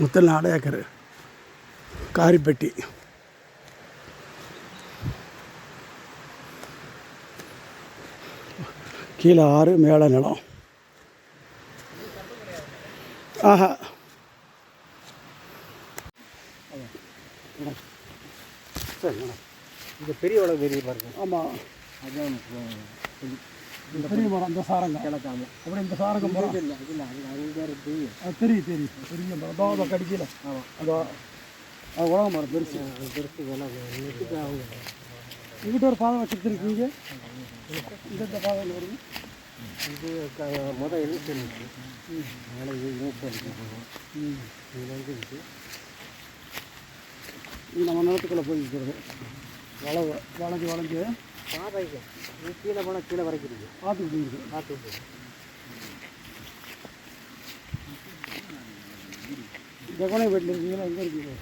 மொத்தம் நாலு ஏக்கர் காரிப்பட்டி. கீழே ஆறு மேலே நிலம். ஆஹா. சரி மேடம் இந்த பெரிய வளம் பெரிய பாருங்க. ஆமாம் அதுதான் இந்த பெரிய மரம் இந்த சாரங்க கிழக்காம அப்படி இந்த சாரங்க மரம் இல்லை இல்லை அது அங்கே இருக்கு. அது தெரியும் தெரியும் பெரிய மரம் அதோ அதை கடிக்கல. ஆமாம் அதோ அது உலக மரம் பெருசு. பெருசு இங்கிட்ட ஒரு பாதை வச்சுருக்கீங்க இந்த இந்த பாதை வருது. இது க- முத எழுத்து இருக்கு. அதனால் இது போகும் ம். இதில் வந்து இருக்கு. இது நம்ம நிலத்துக்குள்ளே போய்க்கிறது வளவு வளைஞ்சு வளைஞ்சு. பாதைக்கு இது கீழே போனால் கீழே வரைக்கும் இருக்கு பார்த்துக்கிட்டு இருக்குது பார்த்து விட்டு ஜெகனே வீட்டில் இருக்கீங்களா எங்கே இருக்கீங்க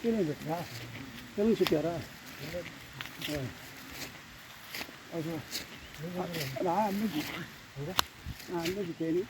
கீழே வீட்டிலா தெலுங்கு சுத்தியாரா ஆ. அது நான் அன்னைக்கு நான் அன்னைக்கு தேனி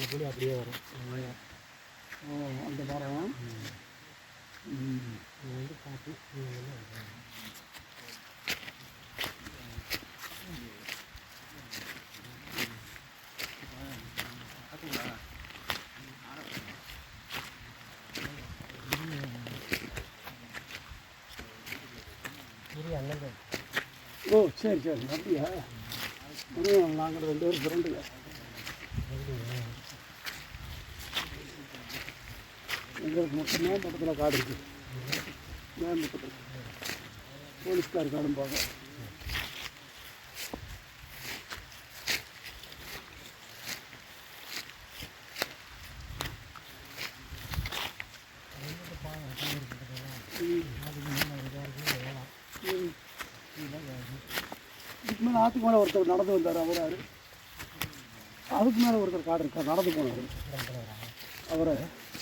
அந்த புளி அப்படியே வரும். ஓ அந்த மரம் இது வந்து பார்த்து ஓ சரி சரி. அப்படியா? நாங்கள் ரெண்டு பேரும் ஃப்ரெண்டுங்க எங்களுக்கு மொத்தம் மேம்பட்டத்தில் காடு இருக்குது மேம்பட்டத்தில் போலீஸ்கார் காடும் இதுக்கு மேலே ஆற்றுக்கு மேலே ஒருத்தர் நடந்து வந்தார் அவர் அதுக்கு மேலே ஒருத்தர் காடு இருக்கார் நடந்து போனார். அவரை.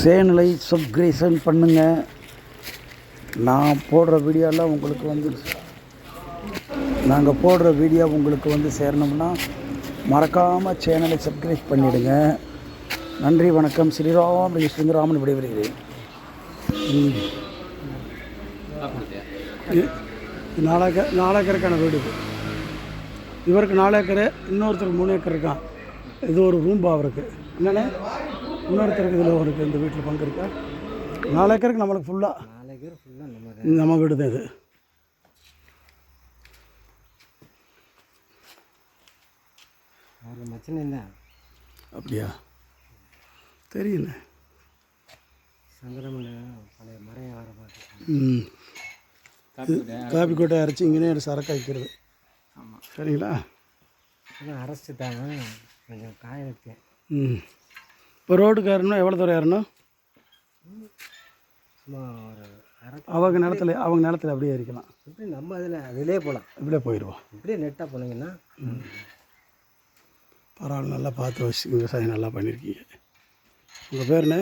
சேனலை சப்ஸ்கிரைசன் பண்ணுங்க. நான் போடுற வீடியோலாம் உங்களுக்கு வந்து நாங்கள் போடுற வீடியோ உங்களுக்கு வந்து சேரணும்னா மறக்காமல் சேனலை சப்ஸ்கிரைப் பண்ணிவிடுங்க நன்றி வணக்கம். ஸ்ரீராம் ஸ்ரீராமன் விடைபெறுகிறேன். ம். இது நாலாக்க நாலு ஏக்கருக்கான வீடு இவருக்கு நாலு ஏக்கரு இன்னொருத்தருக்கு மூணு ஏக்கர் இருக்கான் இது ஒரு ரூம்பா அவருக்கு. என்னண்ணே? இன்னொருத்தருக்கு இதில் அவருக்கு இந்த வீட்டில் பங்கு இருக்கா? நாலு ஏக்கருக்கு நம்மளுக்கு ஃபுல்லாக நாலு பேர் ஃபுல்லாக நம்ம வீடு தான் இது. அவர் மச்சினன் தான் அப்படியா? தெரியுண்ணே. சங்கரமண பழைய மரம் வர பார்த்து ம். காப்பி கொட்டை அரைச்சி இங்கேயே சரக்கு வைக்கிறது. ஆமாம் சரிங்களா? அதான் அரைச்சிட்டாங்க. கொஞ்சம் காய வைக்கேன். ம். இப்போ ரோடுக்கு ஏறணும் எவ்வளோ தூரம் ஏறணும்? அவங்க நிலத்துல அவங்க நிலத்துல அப்படியே இருக்கலாம் இப்படி நம்ம அதில் அதிலே போகலாம். இப்படியே போயிடுவோம். இப்படியே நெட்டாக போனீங்கன்னா பரவாயில்ல நல்லா பார்த்து வச்சு விவசாயம் நல்லா பண்ணியிருக்கீங்க. உங்கள் பேர் என்ன?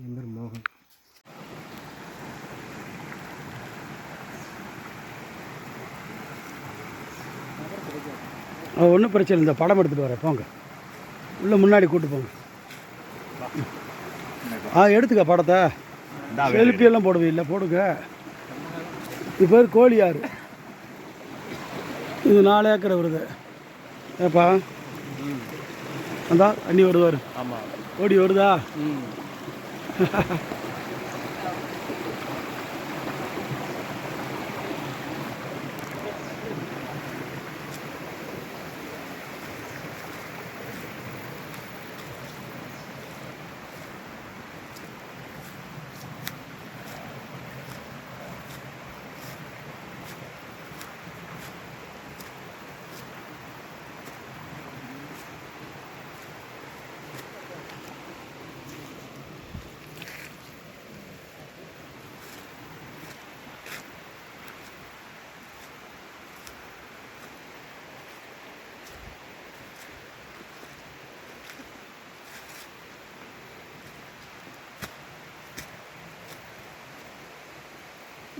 என் பேர் மோகன். ஒன்றும் பிரச்சனை இல்லை. இந்த படம் எடுத்துகிட்டு வரேன். போங்க. உள்ளே முன்னாடி கூட்டு போங்க. ஆ எடுத்துக்க படத்தை. செல்ஃபி எல்லாம் போடுவீல்ல போடுங்க. இது பேர் கோழியாறு. இது நாலு ஏக்கர் வருது. ஏப்பா? அந்தா தண்ணி வருவார் ஆமாம் ஓடி வருதா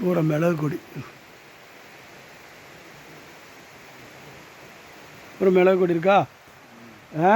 பூரா மிளகு கொடி ஒரு மிளகு கொடி இருக்கா? ஆ?